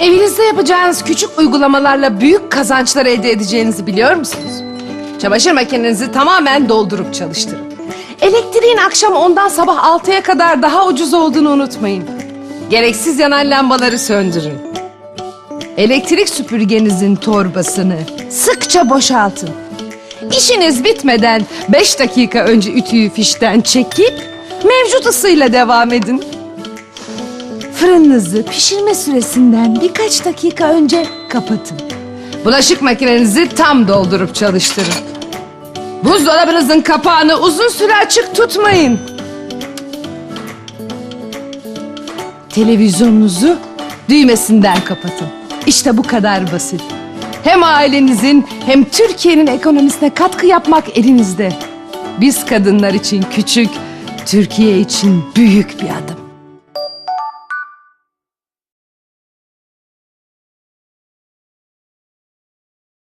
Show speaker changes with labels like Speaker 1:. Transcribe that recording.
Speaker 1: Evinizde yapacağınız küçük uygulamalarla büyük kazançlar elde edeceğinizi biliyor musunuz? Çamaşır makinenizi tamamen doldurup çalıştırın. Elektriğin akşam ondan sabah 6'ya kadar daha ucuz olduğunu unutmayın. Gereksiz yanan lambaları söndürün. Elektrik süpürgenizin torbasını sıkça boşaltın. İşiniz bitmeden 5 dakika önce ütüyü fişten çekip mevcut ısıyla devam edin. Fırınınızı pişirme süresinden birkaç dakika önce kapatın. Bulaşık makinenizi tam doldurup çalıştırın. Buzdolabınızın kapağını uzun süre açık tutmayın. Televizyonunuzu düğmesinden kapatın. İşte bu kadar basit. Hem ailenizin hem Türkiye'nin ekonomisine katkı yapmak elinizde. Biz kadınlar için küçük, Türkiye için büyük bir adım.